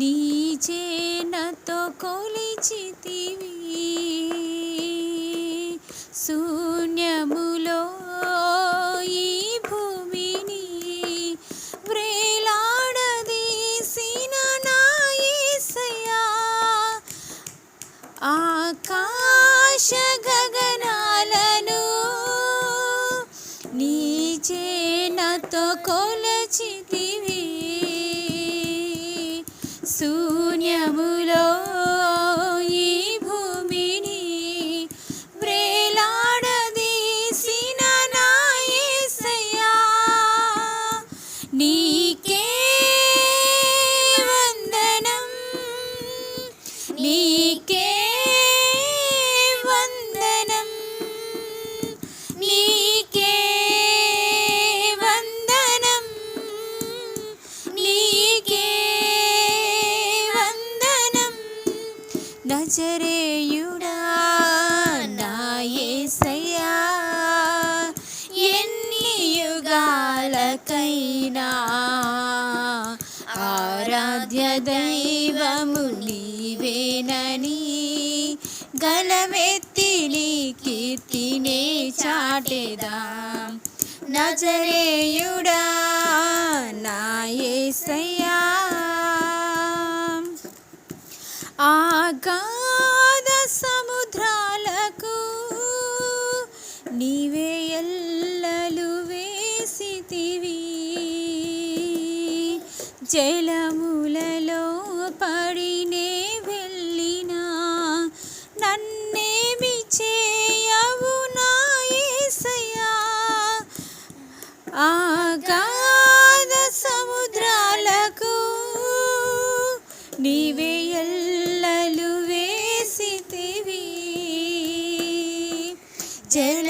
నీ చేనతో కొలిచితివి. శూన్యములో ఈ భూమిని వ్రేలాడదీసిన నాయసయా ఆకాశ గగనాలను నీ చేనతో కొలచితివి. me. ఆరాధ్య దైవము నీవేనని గలమెత్తి కీర్తినే చాటెదా. నజరేయుడా నా పాదములలో పడినే వెళ్ళినా నన్నేమి చేయవు నాయసయా యేసయ్యా ఆగాధ సముద్రాలకు నీవే ఎల్లలు వేసితివి. జల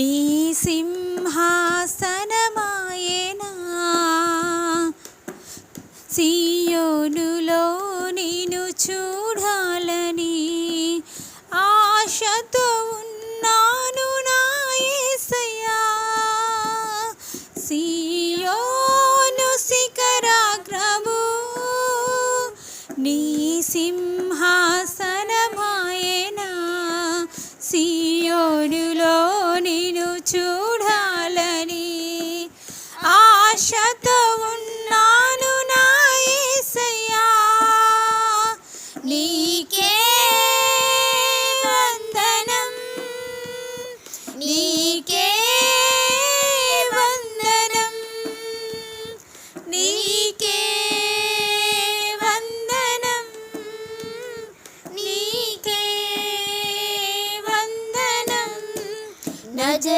నీ సింహాసనమాయేనా? సీయోనులో నేను చూడాలి.